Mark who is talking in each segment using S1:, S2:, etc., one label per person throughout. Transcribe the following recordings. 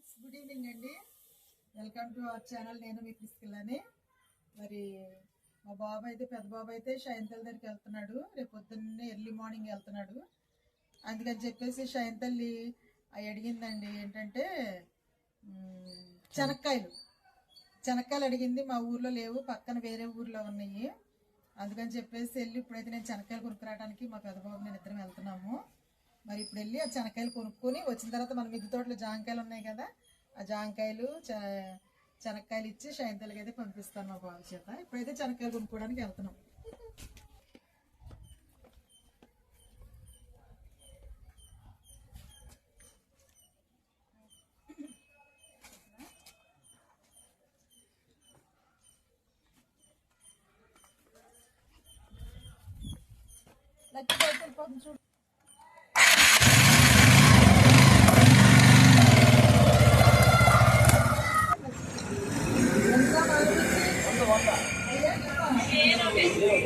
S1: Friends good evening అండి. Welcome to our channel. నేను మీ ప్రిస్కిల్లని మరి మా బాబు అయితే పెద్ద బాబు అయితే షైంతల్ దగ్గరికి వెళ్తున్నాడు. రేపు పొద్దున్నే ఎర్లీ మార్నింగ్ వెళ్తున్నాడు. అందుకని చెప్పేసి షైంతల్లి అవి అడిగిందండి ఏంటంటే శనక్కాయలు శనక్కాయలు అడిగింది. మా ఊర్లో లేవు. పక్కన వేరే ఊర్లో ఉన్నాయి. అందుకని చెప్పేసి వెళ్ళి ఇప్పుడైతే నేను శనక్కాయలు కొనుక్కురావడానికి మా పెద్ద బాబు నేను ఇద్దరం వెళ్తున్నాము. మరి ఇప్పుడు వెళ్ళి ఆ శనక్కాయలు కొనుక్కొని వచ్చిన తర్వాత మన మిద్దె తోటలో జాంకాయలు ఉన్నాయి కదా ఆ జాంకాయలు చ- శనక్కాయలు ఇచ్చి సాయంత్రాలకి అయితే పంపిస్తాను మా బాబు చేత. ఇప్పుడైతే శనక్కాయలు కొనుక్కోవడానికి వెళ్తున్నాం. లక్కీ చూడు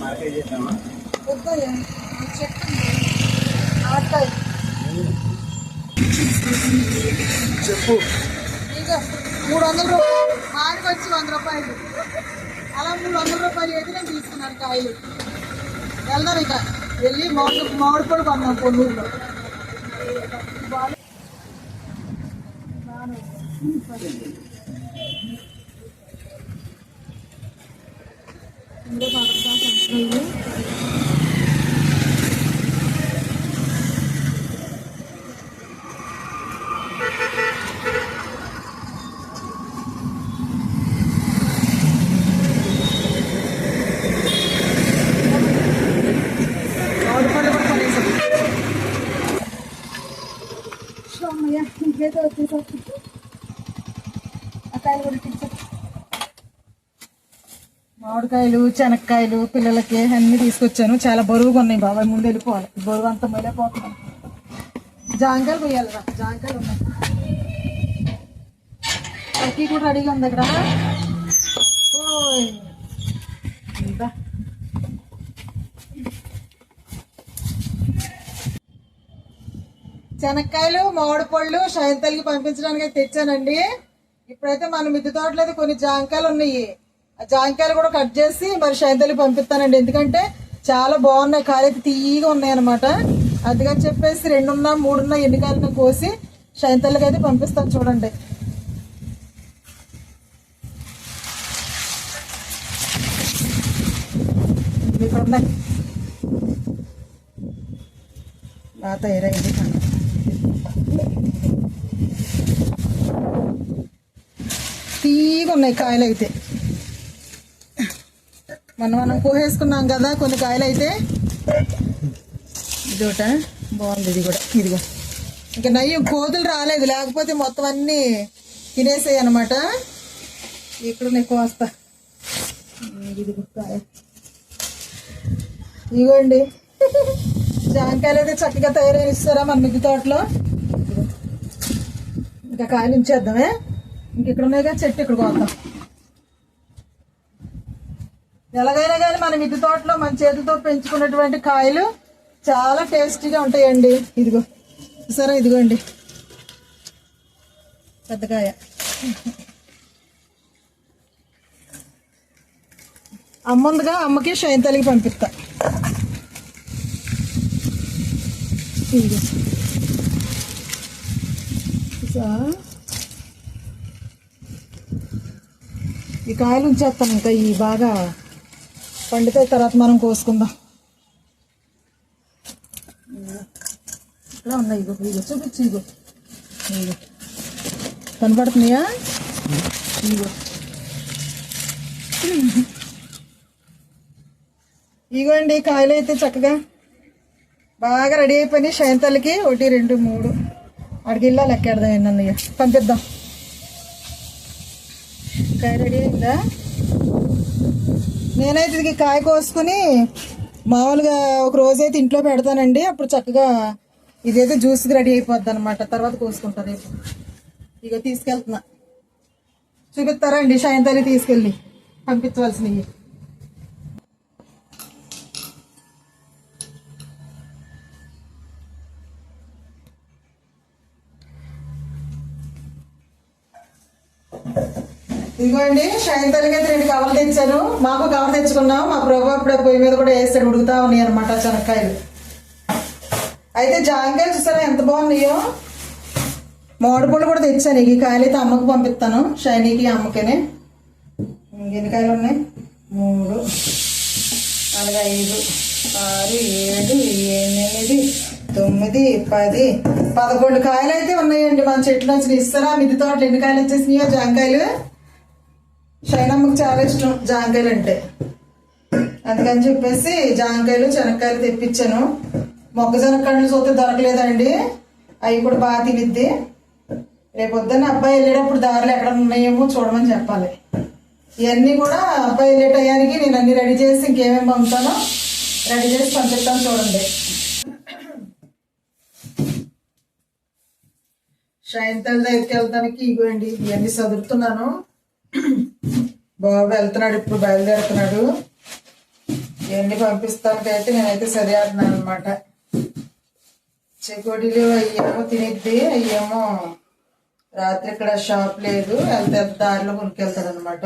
S2: మార్కెట్ చేస్తామా చెప్పు
S1: మూడు వందల రూపాయలు. మాడికి వచ్చి వంద రూపాయలు. అలా మూడు వందల రూపాయలు అయితే నేను తీసుకున్నాను కాయలు. వెళ్దాం ఇక. వెళ్ళి మామిడి మామిడి పొడి కొన్నాం పొన్నూరులో ఇందులో పడతా సంవత్సరాలు మామిడి పళ్ళు కూడా కొనేసాం అమ్మయ్య ఇంకైతే వచ్చేసరికి ఆ కాయలు కూడా తెచ్చా మామిడికాయలు శనక్కాయలు పిల్లలకి అన్ని తీసుకొచ్చాను. చాలా బరువుగా ఉన్నాయి బాబాయ్ ముందు వెళ్ళిపోవాలి. బరువు అంతా మొదలైపోతున్నాను జాంకాయలు పోయాలి రా. జాంకాయలు ఉన్నాయి. అక్కి కూడా రెడీగా ఉంది అక్కడ. ఓయ్. శనక్కాయలు మామిడి పళ్ళు షయంతలకి పంపించడానికి తెచ్చానండి. ఇప్పుడైతే మన మిద్దె తోటలో కొన్ని జాంకాయలు ఉన్నాయి. జాంకాయలు కూడా కట్ చేసి మరి షయంతలకి పంపిస్తానండి. ఎందుకంటే చాలా బాగున్నాయి. కాయలు అయితే తీయగా ఉన్నాయి అనమాట అందుకని చెప్పేసి రెండున్నా మూడున్నా ఎన్ని కాయలు కోసి షయంతలకి అయితే పంపిస్తాను చూడండి. ఇక్కడ ఉన్నాయి. బాగా తయారైంది. తీగా ఉన్నాయి కాయలు అయితే మనం మనం కోసేసుకున్నాం కదా కొన్ని కాయలు అయితే ఇదోట బాగుంది ఇది కూడా ఇదిగో. ఇంకా నయ్యి కోతులు రాలేదు లేకపోతే మొత్తం అన్నీ తినేసాయి అనమాట ఇక్కడ నేను కోస్తా? ఇదిగో కాయ. ఇదిగోండి. జాంకాయలు అయితే చక్కగా తయారైన ఇస్తారా మన మిగి తోటలో? ఇంకా కాయలు ఉంచేద్దామే. ఇంక ఇక్కడ ఉన్నాయి కదా చెట్టు ఇక్కడ కోద్దాం ఎలాగైనా కానీ మన మిద్దె తోటలో మన చేతితో పెంచుకున్నటువంటి కాయలు చాలా టేస్టీగా ఉంటాయండి. ఇదిగో సరే ఇదిగోండి. పెద్ద కాయ. అమ్మ ఉందిగా అమ్మకి శయంతలికి పంపిస్తా. ఇదిగో. ఈ కాయలు ఉంచేస్తాను ఇంకా ఈ బాగా. పండితే తర్వాత మనం కోసుకుందాం. ఇక్కడ ఉన్నాయి ఇగో ఇగో చూపించు ఇగో. ఇగో. కనపడుతున్నాయా? ఇగో. ఇగోండి కాయలు అయితే చక్కగా బాగా రెడీ అయిపోయినాయి. శయంతలకి ఒకటి రెండు మూడు. అడిగిల్లా లెక్కేడదాం అన్నయ్య పంపిద్దాం. కాయ రెడీ అయిందా? నేనైతే ఇది కాయ కోసుకుని మామూలుగా ఒక రోజైతే ఇంట్లో పెడతానండి. అప్పుడు చక్కగా ఇదైతే జ్యూస్కి రెడీ అయిపోద్ది అనమాట తర్వాత కోసుకుంటా రేపు ఇక తీసుకెళ్తున్నా. చూపిస్తారా అండి? సాయంత్రం తీసుకెళ్ళి పంపించవలసినవి. ఇదిగోండి సాయంత్రానికి అయితే రెండు కవర్లు తెచ్చాను. మాకు కవర్ తెచ్చుకున్నాం మా ప్రభు అప్పుడు పొయ్యి మీద కూడా వేస్తాడు ఉడుకుతా ఉన్నాయి అనమాట చెనక్కాయలు. అయితే జాంకాయలు చూసారా ఎంత బాగున్నాయో? మామిడి కూడా తెచ్చాను ఈ కాయలు అయితే అమ్మకు పంపిస్తాను షైనీకి అమ్మకనే. ఎన్ని కాయలు ఉన్నాయి? మూడు నాలుగు ఐదు ఆరు ఏడు ఎనిమిది తొమ్మిది పది పదకొండు కాయలు అయితే ఉన్నాయండి. మన చెట్లు నుంచి ఇస్తారా మిద్ది తోటలు ఎన్ని కాయలు వచ్చేసినాయో జాంకాయలు? షైనమ్మకి చాలా ఇష్టం జాంకాయలు అంటే. అందుకని చెప్పేసి జాంకాయలు శనక్కాయలు తెప్పించాను. మొక్కజొన్న కండ్లు చూస్తే దొరకలేదండి. అవి కూడా బాగా తినిద్ది. రేపు పొద్దున్న అబ్బాయి వెళ్ళేటప్పుడు దారిలో ఎక్కడ ఉన్నాయేమో చూడమని చెప్పాలి. ఇవన్నీ కూడా అబ్బాయి వెళ్ళే టయానికి నేను అన్ని రెడీ చేసి ఇంకేమేమి పంపుతానో రెడీ చేసి పంపిస్తాను చూడండి. సాయంత్రం దగ్గరికి వెళ్తానికి ఇగోండి ఇవన్నీ చదువుతున్నాను బాబు వెళ్తున్నాడు ఇప్పుడు బయలుదేరుతున్నాడు. ఇవన్నీ పంపిస్తానికైతే నేనైతే సరియాడుతున్నాను అనమాట చెకోడీలు అయ్యేమో తినిద్ది అయ్యేమో రాత్రి ఇక్కడ షాప్ లేదు వెళ్తే దారిలో కొనుక్కెళ్తాడు అనమాట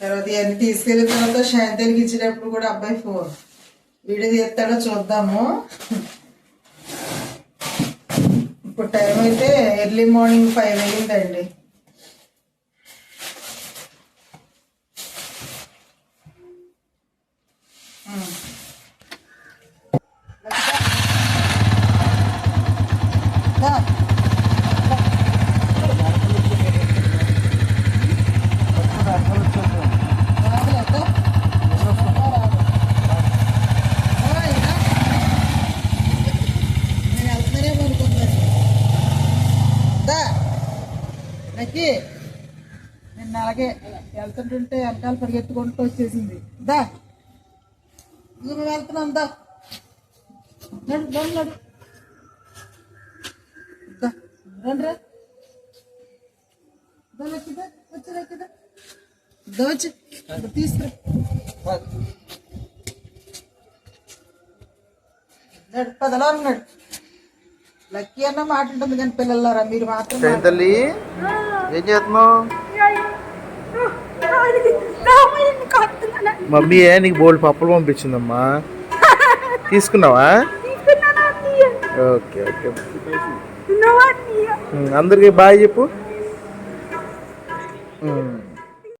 S1: తర్వాత ఇవన్నీ తీసుకెళ్ళిన తర్వాత శాంతికి ఇచ్చేటప్పుడు కూడా అబ్బాయి ఫోన్ వీడియో తీస్తాడో చూద్దాము. ఇప్పుడు టైం అయితే ఎర్లీ మార్నింగ్ ఫైవ్ అయ్యిందండి ఉమ్. దా. రాదులే, దా. ఓయ్, దా. నేను వెళ్తున్నానేమో అనుకున్నాను దా ఎక్కి నిన్న అలాగే వెళ్తుంటుంటే వెనకాల పరిగెత్తుకుంటూ వచ్చేసింది. దా. దూరం వెళ్తున్నాం దా. నడు నడు నడు. దా. రండి రా. దా లక్కిదా వచ్చి లక్కిదా తీసుకురా. నడు పదలా ఉన్నాడు లక్కీ అన్న మాట ఉంటుంది కానీ పిల్లలారా మీరు మాత్రం
S2: తల్లి? ఏం చేస్తున్నావు? మమ్మీ ఏ నీకు బోల్డ్ పప్పులు పంపించిందమ్మా. తీసుకున్నావా? Okay okay. అందరికీ బాయ్ చెప్పు.